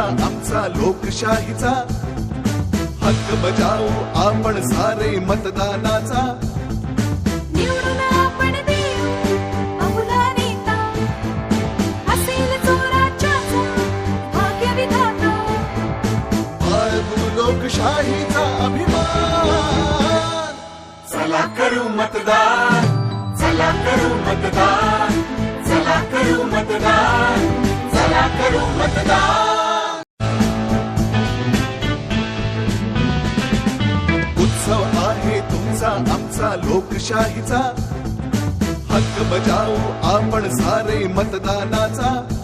आहे तुमचा आमचा लोकशाहीचा. हक्क बजावू आपण सारे मतदानाचा. लोकशाहीचा अभिमान. चला करू मतदान चला करू मतदान चला करू मतदान चला करू मतदान. आमचा लोकशाहीचा. हक्क बजावू आपण सारे मतदानाचा.